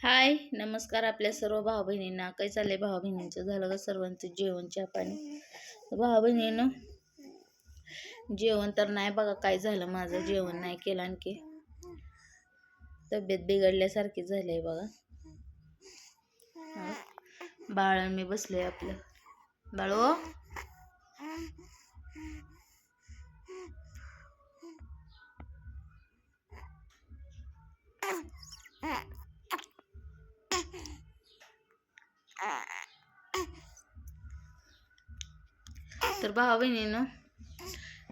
हाय नमस्कार आपल्या सर्व भाऊ बहिणींना काय चाललंय भाऊ बहिणींचं झालं का सर्वांचं जेवण चहा पाणी? भाऊ बहिणीनं जेवण तर नाही बघा काय झालं माझं? जेवण नाही केलं आणखी. तब्येत बिघडल्यासारखी झाली आहे बघा. हा. बाळ मी बसलोय आपलं. बाळो तर भावा बहिणीनं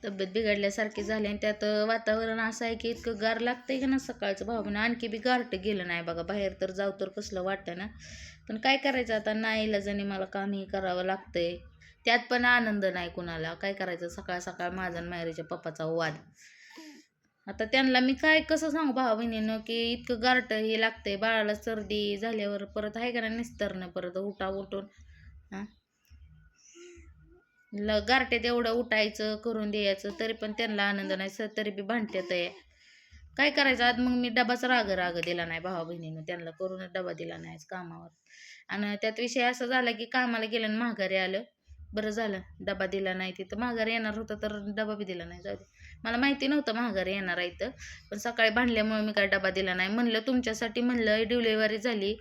तब्येत बिघडल्यासारखी झाली आणि त्यात वातावरण असं आहे की इतकं गार लागतंय की ना सकाळचं भाऊ बहिणी आणखी बी गारट गेलं नाही बघा बाहेर तर जाऊ तर कसलं वाटतं ना. पण काय करायचं आता? नाही इलाजाने मला कामही करावं लागतंय. त्यात पण आनंद नाही कुणाला. काय करायचं? सकाळ सकाळ माझा आणि मायरीच्या पप्पाचा वाद. आता त्यांना मी काय कसं सांगू भावा बहिणीनं की इतकं गारट हे लागतंय. बाळाला सर्दी झाल्यावर परत आहे का ना निस्तरणं परत उठा उठून. हां? ल गारट्यात एवढं उठायचं करून द्यायचं तरी पण त्यांना आनंद नाही सर तरी बी भांडत्यात आहे. काय करायचं? आज मग मी डबाच राग राग दिला नाही भावा बहिणीनं त्यांना करूनच डबा दिला नाही कामावर. आणि त्यात विषय असा झाला की कामाला गेलं आणि माघारी आलं. बरं झालं डबा दिला नाही तिथं. माघारी येणार होतं तर डबा बी दिला नाही जाऊ मला माहिती नव्हतं माघारी येणार आहे इथं. पण सकाळी भांडल्यामुळे मी काय डबा दिला नाही. म्हणलं तुमच्यासाठी म्हणलं डिलिव्हरी झाली.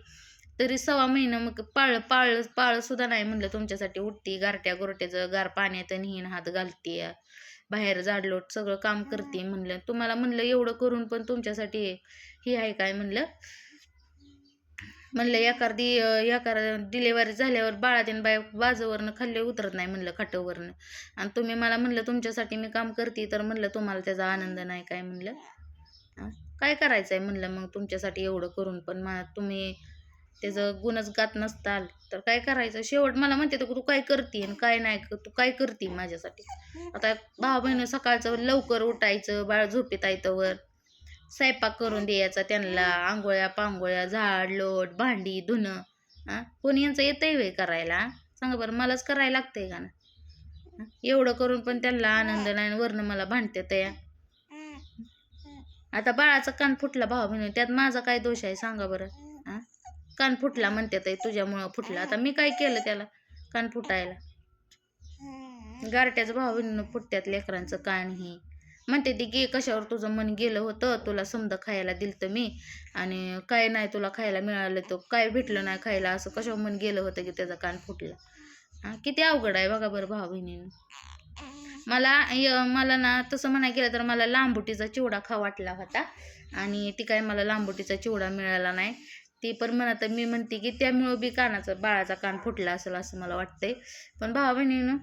तरी सव्वा महिना मग पाळ पाळ पाळ सुद्धा नाही म्हणलं तुमच्यासाठी. उठती गारट्या गोरट्याचं गार पाण्यात हिन हात घालते बाहेर जाडलोट सगळं काम करते म्हणलं. तुम्हाला म्हणलं एवढं करून पण तुमच्यासाठी हे आहे काय म्हणलं? म्हणलं एखादी एखाद डिलेवरी झाल्यावर बाळातीन बाय बाजूवरनं खाल्ले उतरत नाही म्हणलं खाटवरनं. आणि तुम्ही मला म्हणलं तुमच्यासाठी मी काम करते तर म्हणलं तुम्हाला त्याचा आनंद नाही काय म्हणलं? काय करायचं आहे म्हणलं मग तुमच्यासाठी एवढं करून पण? मला तुम्ही त्याचं गुणच गात नसताल. तर काय करायचं? शेवट मला म्हणते तर तू काय करते आणि काय नाही क- तू काय करते माझ्यासाठी? आता भाऊ बहिणी सकाळचं लवकर उठायचं बाळ झोपेत आयतवर स्वयंपाक करून द्यायचा त्यांना आंघोळ्या पांघोळ्या झाड लोट भांडी धुणं हां कोणी यांचं येतंय वे करायला? सांगा बरं मलाच करायला लागतंय का ना? एवढं करून पण त्यांना आनंद नाही वरनं मला भांडते तया आता बाळाचा कान फुटला भाऊ बहिणी त्यात माझा काय दोष आहे सांगा बरं? कान फुटला म्हणतात ताई तुझ्यामुळं फुटला. आता मी काय केलं त्याला? कान फुटायला. गारट्याचं भाऊ फुटत्यात लेकरांचं कान ही. म्हणते ती गे कशावर तुझं मन गेलं होतं? तुला समजा खायला दिलतं मी. आणि काय नाही तुला खायला मिळालं तर काय भेटलं नाही खायला? असं कशावर मन गेलं होतं की त्याचा कान फुटला? किती अवघड आहे बघा बरं भाऊ बहिणीनं मला य- मला ना तसं म्हणाय गेलं तर मला लांबुटीचा चिवडा खा वाटला होता. आणि ती काय मला लांबुटीचा चिवडा मिळाला नाही. ती पण म्हणत मी म्हणते की त्यामुळं बी कानाचा बाळाचा कान फुटला असेल असं मला वाटतंय. पण भावा बहिणीनं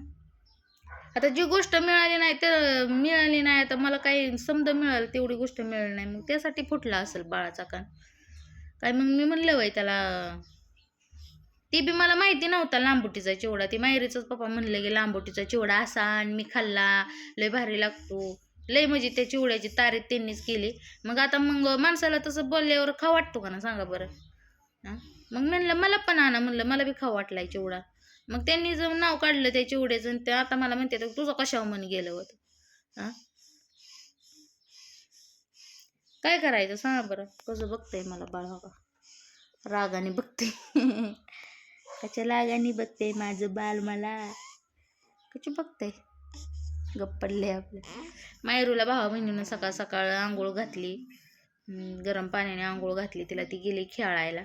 आता जी गोष्ट मिळाली नाही तर मिळाली नाही तर मला काही समज मिळालं तेवढी गोष्ट मिळाली नाही मग त्यासाठी फुटला असेल बाळाचा कान. काय मग मी म्हणलं वय त्याला ती बी मला माहिती नव्हता लांबुटीचा चिवडा. ती मायरीचाच पप्पा म्हणलं की लांबुटीचा चिवडा असा आणि मी खाल्ला लय भारी लागतो. लय म्हणजे त्या चिवड्याची तारीफ त्यांनीच केली. मग आता मग माणसाला तसं बोलल्यावर खाऊ वाटतो का ना सांगा बरं? हां? मग म्हणलं मला पण आणा म्हणलं मला बी खाऊ वाटलाय चिवडा मग त्यांनी जर नाव काढलं त्या चिवड्याचं आणि ते आता मला म्हणते तुझं कशावर मन गेलं होतं? हां? काय करायचं सांगा बरं? कसं बघतंय मला बाळ बघा रागाने बघते कशा रागाने बघते माझं बाल मला? कशी बघतंय? गप्प पडले आपल्या मायरूला भावा बहिणीनं सकाळ सकाळ आंघोळ घातली. गरम पाण्याने आंघोळ घातली. तिला ती गेली खेळायला.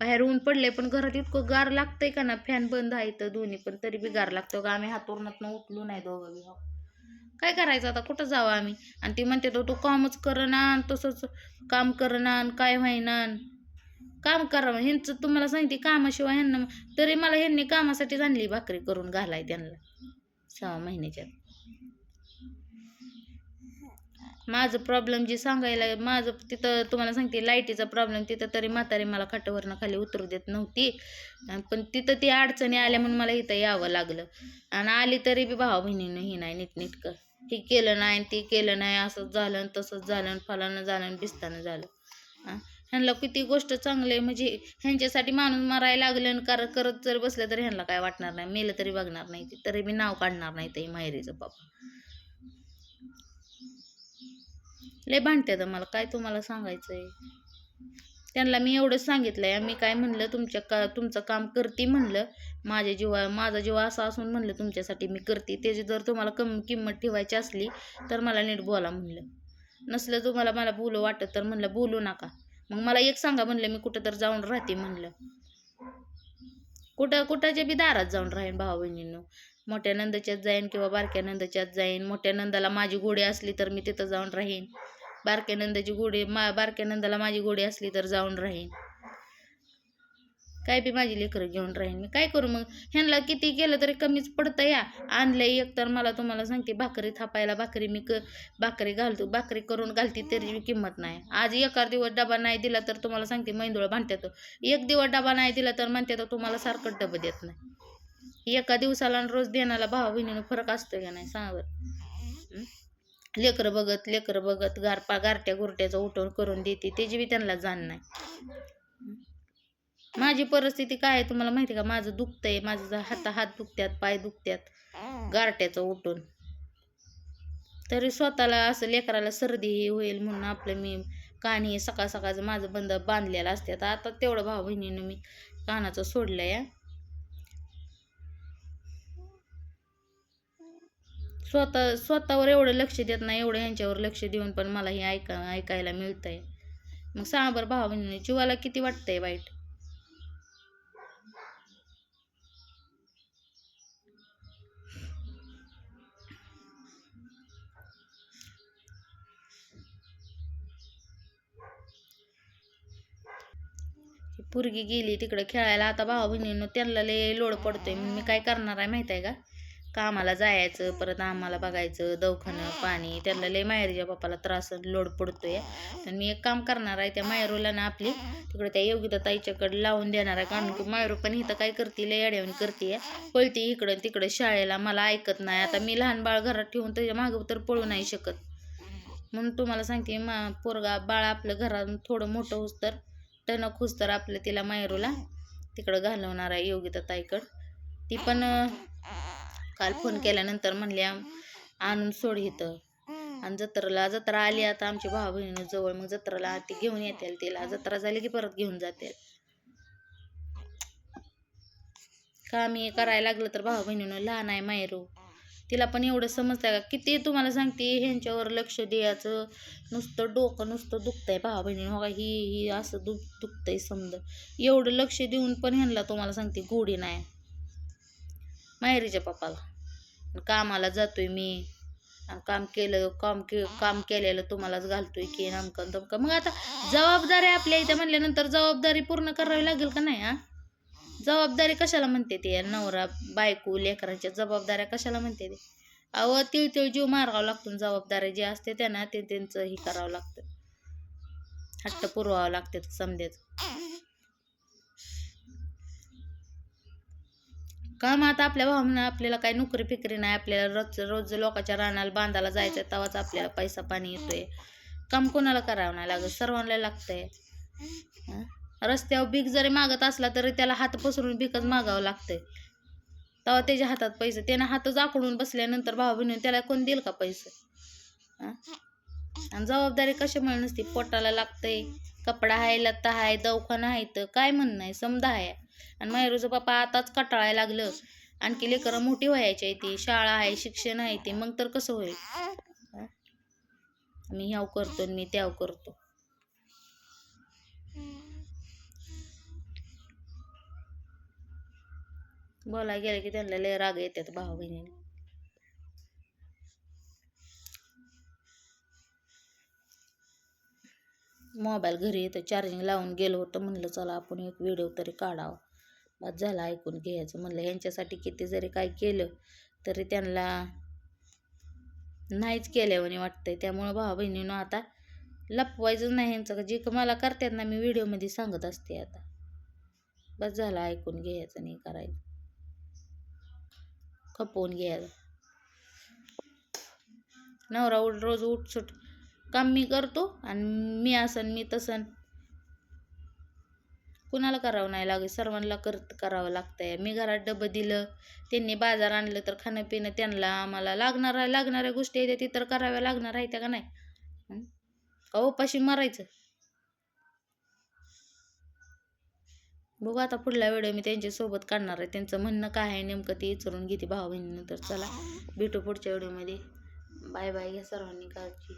बाहेर ऊन पडले पण घरात इतकं गार लागतंय का ना? फॅन बंद आहे तर दोन्ही पण तरी बी गार लागतो का आम्ही हातोरणात उठलो नाही दोघं बी. काय करायचं आता? कुठं जावं आम्ही? आणि ती म्हणते तो तू कामच करणार तसंच काम करणार आणि काय व्हायना काम करावं ह्यांचं तुम्हाला सांगते कामाशिवाय ह्यांना तरी मला ह्यांनी कामासाठीच आणली भाकरी करून घालाय त्यांना. सहा महिन्याच्या माझं प्रॉब्लेम जे सांगायला माझं तिथं तुम्हाला सांगते लाईटीचा प्रॉब्लेम तिथं तरी म्हातारी मला खाटावरनं खाली उतरू देत नव्हती. पण तिथं ती अडचणी आल्या म्हणून मला इथं यावं लागलं. आणि आली तरी बी भावा बहिणीनं ही नाही नीटनीटकं हे केलं नाही ते केलं नाही असंच झालं आणि तसंच झालं आणि फलानं झालं आणि बिस्तानं झालं. ह्यांना किती गोष्ट चांगली आहे. म्हणजे ह्यांच्यासाठी माणूस मारायला लागलं आणि कर करत जर बसलं तर ह्यांना काय वाटणार नाही. मेलं तरी बघणार नाही तरी बी नाव काढणार नाही ते माहेरीचं बाबा. लय भांडते मला काय तुम्हाला सांगायचं आहे त्यांना मी एवढंच सांगितलं आहे मी काय म्हणलं तुमच्या का तुमचं काम करते म्हणलं माझ्या जीवा माझा जीव असा असून म्हणलं तुमच्यासाठी मी करते. त्याची जर तुम्हाला कम किंमत ठेवायची असली तर मला नीट बोला म्हणलं. नसलं तुम्हाला मला बोलू वाटत तर म्हणलं बोलू नका. मग मला एक सांगा म्हणलं मी कुठं तर जाऊन राहते म्हणलं. कुठं कुठाच्या बी दारात जाऊन राहीन भाऊ बहिणींनो मोठ्या नंदच्यात जाईन किंवा बारक्या नंदच्यात जाईन मोठ्या नंदाला माझी गोडी असली तर मी तिथं जाऊन राहीन. बारक्या नंदाची गोडी मा बारक्या नंदाला माझी गोडी असली तर जाऊन राहीन. काय बी माझी लेकरं घेऊन राहीन. मी काय करू मग? ह्यांना किती केलं तरी कमीच पडतं या. आणलंय एक तर मला तुम्हाला सांगते भाकरी थापायला भाकरी मी क भाकरी घालतो. भाकरी करून घालते तरी किंमत नाही. आज एका दिवस डबा नाही दिला तर तुम्हाला सांगते मैंदूळ भांडत्यात. एक दिवस डबा नाही दिला तर म्हणते तर तुम्हाला सारखं डबं देत नाही. एका दिवसाला आणि रोज देण्याला भावा बहिणीनं फरक असतो का नाही? सांगा बरं. लेकरं बघत लेकरं बघत गारपा गारट्या गुरट्याचं उठवून करून देते. त्याची बी त्यांना जाण नाही. माझी परिस्थिती काय आहे तुम्हाला माहिती आहे का? माझं दुखतंय. माझं हात हात दुखत्यात पाय दुखत्यात गारट्याचं उठून. तरी स्वतःला असं लेकराला सर्दी हे होईल म्हणून आपलं मी कानी सकाळ सकाळचं माझं बंद बांधलेलं असते आता तेवढं भाऊ बहिणीनं मी कानाचं सोडलं या स्वतः स्वतःवर एवढं लक्ष देत नाही एवढं ह्यांच्यावर लक्ष देऊन पण मला हे ऐका ऐकायला मिळतंय. मग सांगा बरं भावा बहिणी जीवाला किती वाटतंय वाईट? पुरगी पोरगी गेली तिकडं खेळायला आता भावा बहिणीनं त्यांना लय लोड पडतोय. मग मी काय करणार आहे माहिती आहे का? कामाला जायचं परत आम्हाला बघायचं दवखानं पाणी त्यांना लय माहेरच्या बापाला त्रास लोड पडतोय. तर मी एक काम करणार आहे त्या मायरूला ना आपली तिकडे त्या योगिता ताईच्याकडे लावून देणार आहे. कारण की मायरू पण इथं काय करते लय अडवून करते पळते इकडं तिकडं शाळेला मला ऐकत नाही. आता मी लहान बाळ घरात ठेवून त्याच्या मागं तर पळू नाही शकत. म्हणून तुम्हाला सांगते मा पोरगा बाळ आपलं घरात थोडं मोठं होस तर टणक होस तर आपलं तिला मायरूला तिकडं घालवणार आहे योगिता ताईकडं. ती पण काल फोन केल्यानंतर म्हणल्या आणून सोड इथं. आणि जत्राला जत्रा आली आता आमच्या भावा बहिणीनं जवळ मग जत्राला ती घेऊन येतील तिला. जत्रा झाली की परत घेऊन जाते काम हे करायला लागलं तर भावा बहिणीनं लहान आहे मायरू तिला पण एवढं समजतंय का? किती तुम्हाला सांगते ह्यांच्यावर लक्ष द्यायचं. नुसतं डोकं नुसतं दुखतंय भावा बहिणी हो का? ही ही असं दुख दुखतंय समजा. एवढं लक्ष देऊन पण ह्यांना तुम्हाला सांगते गोडी नाही. माहेरीच्या पप्पाला. कामाला जातोय मी. आणि काम केलं काम के काम केलेलं तुम्हालाच घालतोय की नमकं तमकं. मग आता जबाबदारी आपल्या इथे म्हणल्यानंतर जबाबदारी पूर्ण करावी लागेल का नाही हा? जबाबदारी कशाला म्हणते ते? नवरा बायको लेकरांच्या जबाबदाऱ्या कशाला म्हणते ते? अहो तिळ तिळ जीव मारावा लागतो जबाबदाऱ्या जे असते त्यांना ते त्यांचं हे करावं लागतं. हट्ट पुरवावं लागते समजेच काम आता आपल्या भावना आपल्याला काही नोकरी फिकरी नाही आपल्याला रोज रोज लोकांच्या रानाला बांधायला जायचं तेव्हाच आपल्याला पैसा पाणी येतोय. काम कोणाला करावं नाही लागत सर्वांना लागतंय. रस्त्यावर भीक जरी मागत असला तरी त्याला हात पसरून भीकच मागावं लागतंय. तेव्हा त्याच्या हातात पैसे त्यानं हातच आकडून बसल्यानंतर भाऊ बहिणी त्याला कोण देईल का पैसे? आणि जबाबदारी कशामुळे नसती? पोटाला लागतंय कपडा आहे लत्ता आहे दवाखाना आहे तर काय म्हणणं आहे? समजा आहे. आणि मायरूचं पप्पा आताच कटाळायला लागलं. आणखी लेकरं मोठी व्हायची आहे ती शाळा आहे शिक्षण आहे ते मग तर कसं होईल? मी ह्याव करतो आणि मी त्याव करतो. बोला गेलं की त्यांना लय राग येतात भाऊ बहिणीने मोबाईल घरी येतं चार्जिंग लावून गेलो होतं म्हणलं चला आपण एक व्हिडिओ तरी काढावा. बस झाला ऐकून घ्यायचं. म्हणलं ह्यांच्यासाठी किती जरी काय केलं तरी त्यांना नाहीच केल्यावानी वाटतंय. त्यामुळं भाऊ बहिणीनं आता लपवायचं नाही ह्यांचं जे का मला करतात ना मी व्हिडिओमध्ये सांगत असते आता. बस झालं ऐकून घ्यायचं नाही करायचं. खपवून घ्यायचं. नवरा उठ रोज उठसूट काम मी करतो आणि मी असन मी तसन कुणाला करावं नाही लागत? सर्वांना कर करावं लागतंय. मी घरात डबं दिलं त्यांनी बाजार आणलं तर खाणं पिणं त्यांना आम्हाला लागणार आहे लागणाऱ्या गोष्टी आहेत ती तर कराव्या लागणार आहेत का नाही? का उपाशी मारायचं? बघू आता पुढल्या व्हिडिओ मी त्यांच्यासोबत काढणार आहे. त्यांचं म्हणणं काय आहे नेमकं ते विचारून घेते भाऊ बहिणीनंतर चला भेटू पुढच्या व्हिडिओमध्ये. बाय बाय घ्या सर्वांनी काळजी.